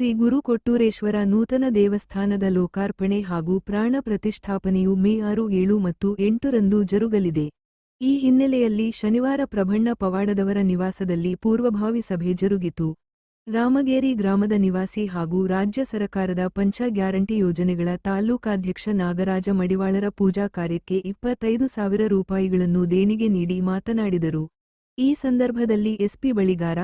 ಶ್ರೀ ಗುರು ಕೊಟ್ಟೂರೇಶ್ವರ ನೂತನ ದೇವಸ್ಥಾನದ ಲೋಕಾರ್ಪಣೆ ಹಾಗೂ ಪ್ರಾಣ ಪ್ರತಿಷ್ಠಾಪನೆಯು ಮೇ ಆರು, ಏಳು ಮತ್ತು ಎಂಟರಂದು ಜರುಗಲಿದೆ. ಈ ಹಿನ್ನೆಲೆಯಲ್ಲಿ ಶನಿವಾರ ಪ್ರಭಣ್ಣ ಪವಾಡದವರ ನಿವಾಸದಲ್ಲಿ ಪೂರ್ವಭಾವಿ ಸಭೆ ಜರುಗಿತು. ರಾಮಗೇರಿ ಗ್ರಾಮದ ನಿವಾಸಿ ಹಾಗೂ ರಾಜ್ಯ ಸರಕಾರದ ಪಂಚ ಗ್ಯಾರಂಟಿ ಯೋಜನೆಗಳ ತಾಲೂಕಾಧ್ಯಕ್ಷ ನಾಗರಾಜ ಮಡಿವಾಳರ ಪೂಜಾ ಕಾರ್ಯಕ್ಕೆ ಇಪ್ಪತ್ತೈದು ಸಾವಿರ ರೂಪಾಯಿಗಳನ್ನು ದೇಣಿಗೆ ನೀಡಿ ಮಾತನಾಡಿದರು. ಈ ಸಂದರ್ಭದಲ್ಲಿ ಎಸ್ಪಿ ಬಳಿಗಾರ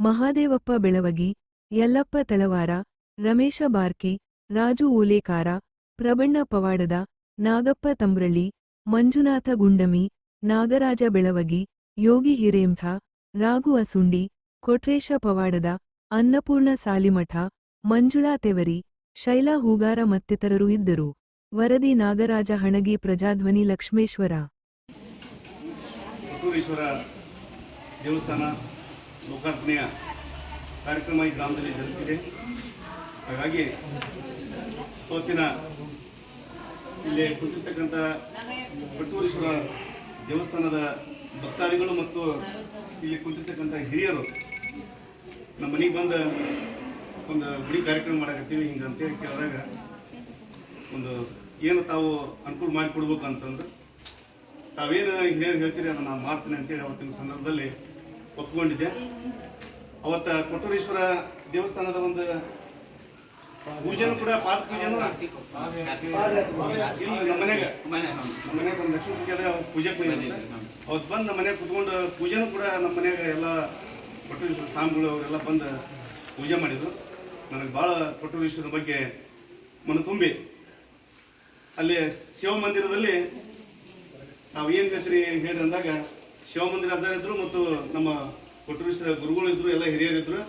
ಮಹಾದೇವಪ್ಪ ಬೆಳವಗಿ ಯಲ್ಲಪ್ಪ ತಳವಾರ, ರಮೇಶ ಬಾರ್ಕಿ, ರಾಜು ಓಲೇಕಾರ, ಪ್ರಬಣ್ಣ ಪವಾಡದ, ನಾಗಪ್ಪ ತಂಬ್ರಳ್ಳಿ, ಮಂಜುನಾಥ ಗುಂಡಮಿ, ನಾಗರಾಜ ಬೆಳವಗಿ, ಯೋಗಿ ಹಿರೇಂಥ ರಾಘು ಅಸುಂಡಿ, ಕೊಟ್ರೇಶ ಪವಾಡದ, ಅನ್ನಪೂರ್ಣ ಸಾಲಿಮಠ, ಮಂಜುಳಾ ತೆವರಿ, ಶೈಲಾ ಹೂಗಾರ ಮತ್ತಿತರರು ಇದ್ದರು. ವರದಿ ನಾಗರಾಜ ಹಣಗಿ ಪ್ರಜಾಧ್ವನಿ ಲಕ್ಷ್ಮೇಶ್ವರ. ದೇವಸ್ಥಾನ, ಲೋಕಾರ್ಪಣೆಯ ಕಾರ್ಯಕ್ರಮ ಈ ಗ್ರಾಮದಲ್ಲಿ ಜರುಗುತ್ತಿದೆ ಹಾಗಾಗಿ ಇವತ್ತಿನ ಇಲ್ಲಿ ಕುಳಿತಿರ್ತಕ್ಕಂಥ ಕೊಟ್ಟೂರೇಶ್ವರ ದೇವಸ್ಥಾನದ ಭಕ್ತಾದಿಗಳು ಮತ್ತು ಇಲ್ಲಿ ಕುಳಿತಿರ್ತಕ್ಕಂಥ ಹಿರಿಯರು ನಮ್ಮ ಮನೆಗೆ ಬಂದು ಒಂದು ಗುಡಿ ಕಾರ್ಯಕ್ರಮ ಮಾಡಕತ್ತೀವಿ ಹಿಂಗೆ ಅಂತೇಳಿ ಕೇಳಿದಾಗ ಒಂದು ಏನು ತಾವು ಅನುಕೂಲ ಮಾಡಿಕೊಡ್ಬೇಕು ಅಂತಂದು ತಾವೇನು ಹಿಂಗೇನು ಹೇಳ್ತೀರಿ ಅದನ್ನು ನಾನು ಮಾಡ್ತೀನಿ ಅಂತೇಳಿ ಅವತ್ತಿನ ಸಂದರ್ಭದಲ್ಲಿ ಒಪ್ಕೊಂಡಿದ್ದೆ. ಅವತ್ತ ಕೊಟ್ಟೂರೇಶ್ವರ ದೇವಸ್ಥಾನದ ಒಂದು ಪೂಜೆನು ಕೂಡ, ಪಾದ ಪೂಜೆನೂ ನಮ್ಮ ಮನೆಗೆ. ನಮ್ಮ ಮನೆಗೆ ಒಂದು ಲಕ್ಷ್ಮೀ ಪೂಜೆ ಪೂಜೆಗೆ ಬಂದಿದ್ದೆ ಅವತ್ತು ಬಂದು ನಮ್ಮ ಮನೆಗೆ ಕುತ್ಕೊಂಡು ಪೂಜೆನೂ ಕೂಡ ನಮ್ಮ ಮನೆಯಾಗ ಎಲ್ಲ ಕೊಟ್ಟೂರೇಶ್ವರ ಸ್ವಾಮಿಗಳು ಅವರೆಲ್ಲ ಬಂದು ಪೂಜೆ ಮಾಡಿದ್ರು. ನನಗೆ ಭಾಳ ಕೊಟ್ಟೂರೇಶ್ವರ ಬಗ್ಗೆ ಮನ ತುಂಬಿ. ಅಲ್ಲಿ ಶಿವ ಮಂದಿರದಲ್ಲಿ ನಾವು ಏನು ಕತ್ರಿ ಹೇಳಿ ಅಂದಾಗ ಶಿವಮಂದಿರ ಮತ್ತು ನಮ್ಮ ಗುರುಗಳು ಇದ್ರು ಎಲ್ಲ ಹಿರಿಯರಿದ್ರು.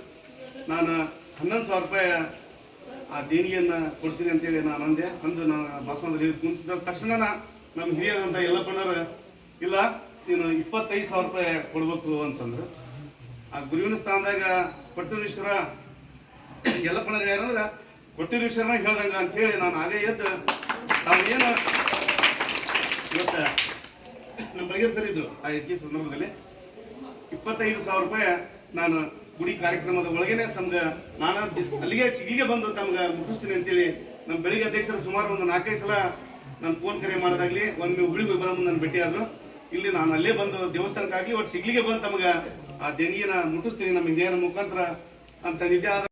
ನಾನು ಹನ್ನೊಂದು ಸಾವಿರ ರೂಪಾಯಿ ಆ ದೇಣಿಗೆಯನ್ನು ಕೊಡ್ತೀನಿ ಅಂತೇಳಿ ನಾನು ಅಂದೆ. ಅಂದು ನಾನು ಭಾಷಣದಲ್ಲಿ ಕುಂತಿದ್ದ ತಕ್ಷಣ ನಮ್ಮ ಹಿರಿಯರಂತ ಬಣ್ಣರು ಇಲ್ಲ, ನೀನು ಇಪ್ಪತ್ತೈದು ಸಾವಿರ ರೂಪಾಯಿ ಕೊಡ್ಬೇಕು ಅಂತಂದ್ರು. ಆ ಗುರುವಿನ ಸ್ಥಾನದಾಗ ಕೊಟ್ಟೂರೇಶ್ವರ ಎಲ್ಲಪ್ಪನವ್ರು ಯಾರಂದ್ರೆ ಕೊಟ್ಟೂರೇಶ್ವರನ ಹೇಳ್ದಂಗ ಅಂತೇಳಿ ನಾನು ಆಗೇ ಎದ್ದು ತಾವು ಏನು ಇವತ್ತು ನಮ್ಮ ಬಗೆ ಸರ್ ಇದ್ದು ಆ ಎತ್ತಿ ಸಂದರ್ಭದಲ್ಲಿ ಇಪ್ಪತ್ತೈದು ಸಾವಿರ ರೂಪಾಯಿ ನಾನು ಗುಡಿ ಕಾರ್ಯಕ್ರಮದ ಒಳಗೇನೆ ತಮ್ಗೆ ನಾನು ಅಲ್ಲಿಗೆ ಸಿಗಿಗೆ ಬಂದು ತಮ್ಗೆ ಮುಟ್ಟಿಸ್ತೀನಿ ಅಂತೇಳಿ ನಮ್ಮ ಬೆಳಿಗ್ಗೆ ಅಧ್ಯಕ್ಷರು ಸುಮಾರು ಒಂದು ನಾಲ್ಕೈದು ಸಲ ನಾನು ಫೋನ್ ಕರೆ ಮಾಡೋದಾಗ್ಲಿ ಒಂದು ಹುಳಿಗೆ ಬರೋ ಮುಂದೆ ನಾನು ಭೇಟಿ ಆದ್ರು ಇಲ್ಲಿ ನಾನು ಅಲ್ಲೇ ಬಂದು ದೇವಸ್ಥಾನಕ್ಕಾಗಿ ಒಟ್ಟು ಸಿಗ್ಲಿಗೆ ಬಂದು ತಮಗೆ ಆ ದೇಣಿಗೆನ ಮುಟ್ಟಿಸ್ತೀನಿ ನಮ್ಮ ಹಿರಿಯರ ಮುಖಾಂತರ ಅಂತ ನಿದ್ದೆ ಆದ